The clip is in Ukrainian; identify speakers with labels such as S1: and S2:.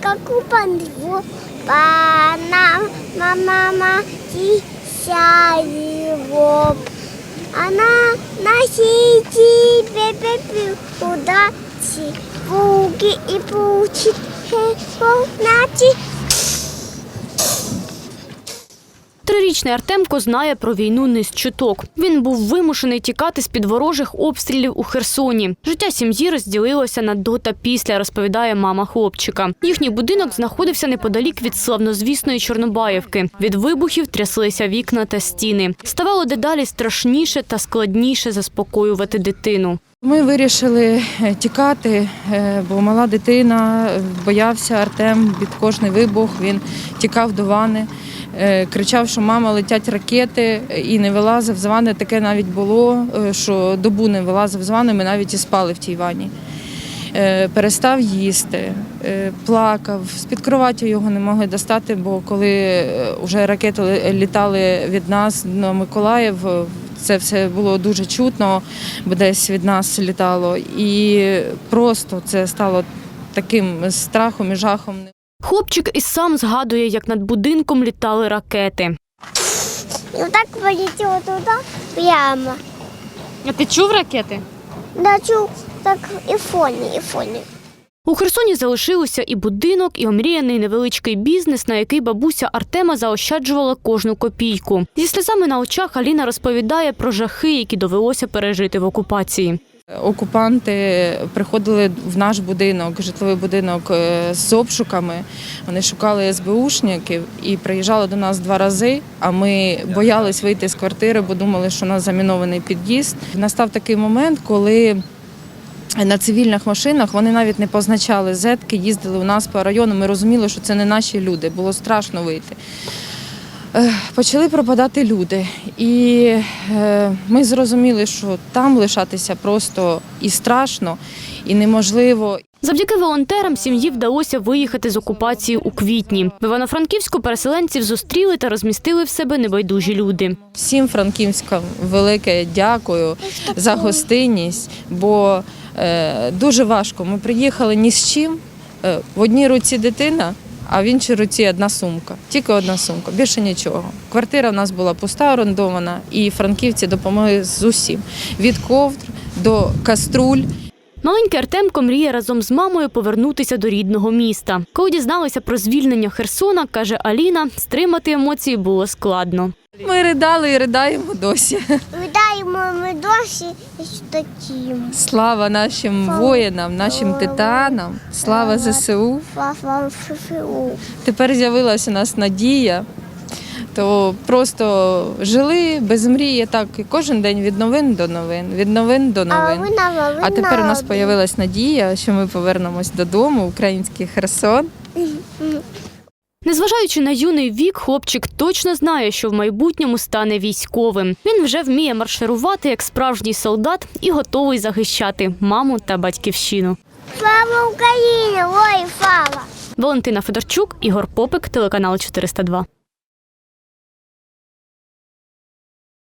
S1: как у пандву. Панам, мама, его. Она носит тебе пепел удачи, пуги и пучит, значит,
S2: Трирічний Артемко знає про війну не з чуток. Він був вимушений тікати з під ворожих обстрілів у Херсоні. Життя сім'ї розділилося на до та після, розповідає мама хлопчика. Їхній будинок знаходився неподалік від славнозвісної Чорнобаївки. Від вибухів тряслися вікна та стіни. Ставало дедалі страшніше та складніше заспокоювати дитину.
S3: Ми вирішили е, тікати, е, бо мала дитина, е, боявся Артем від кожний вибух. Він тікав до вани, кричав, що мама летять ракети, і не вилазив з вани. Таке навіть було, що добу не вилазив з вани, ми навіть і спали в тій ванні. Е, Перестав їсти, плакав. З-під кроваті його не могли достати, бо коли вже ракети літали від нас на Миколаїв, це все було дуже чутно, бо десь від нас літало. І просто це стало таким страхом і жахом.
S2: Хлопчик і сам згадує, як над будинком літали ракети.
S1: и вот так полетела туда прямо.
S2: А ти чув ракети?
S1: Дачу так и фоне, и фоне.
S2: У Херсоні залишилося і будинок, і омріяний невеличкий бізнес, на який бабуся Артема заощаджувала кожну копійку. Зі сльозами на очах Аліна розповідає про жахи, які довелося пережити в окупації.
S3: Окупанти приходили в наш будинок, житловий будинок е, з обшуками. Вони шукали СБУшників і приїжджали до нас два рази. А ми боялись вийти з квартири, бо думали, що у нас замінований під'їзд. Настав такий момент, коли на цивільних машинах вони навіть не позначали зетки, їздили у нас по району. Ми розуміли, що це не наші люди. Було страшно вийти. Е, Почали пропадати люди, і е, ми зрозуміли, що там лишатися просто і страшно, і неможливо.
S2: Завдяки волонтерам сім'ї вдалося виїхати з окупації у квітні. В Івано-Франківську переселенців зустріли та розмістили в себе небайдужі люди.
S3: Всім франківськам велике дякую за гостинність, бо дуже важко. Ми приїхали ні з чим. Е, в одній руці дитина, а в іншій руці одна сумка. Тільки одна сумка, більше нічого. Квартира в нас була пуста, орендована, і франківці допомогли з усім. Від ковдр до каструль.
S2: Маленький Артемко мріє разом з мамою повернутися до рідного міста. Коли дізналися про звільнення Херсона, каже Аліна, стримати емоції було складно.
S3: Ми ридали і riдаємо досі.
S1: Ми досі таким.
S3: Слава нашим воїнам, нашим титанам, слава ЗСУ.
S1: Слава ФФУ.
S3: Тепер з'явилася у нас надія. То просто жили без мрії, так і кожен день від новин до новин, від новин до
S1: А
S3: новин.
S1: ви на
S3: А тепер у нас з'явилась надія, що ми повернемось додому, український Херсон.
S2: Незважаючи на юний вік, хлопчик точно знає, що в майбутньому стане військовим. Він вже вміє марширувати як справжній солдат і готовий захищати маму та батьківщину.
S1: Слава Україні! Ой, слава!
S2: Валентина Федорчук, Ігор Попик, телеканал 402.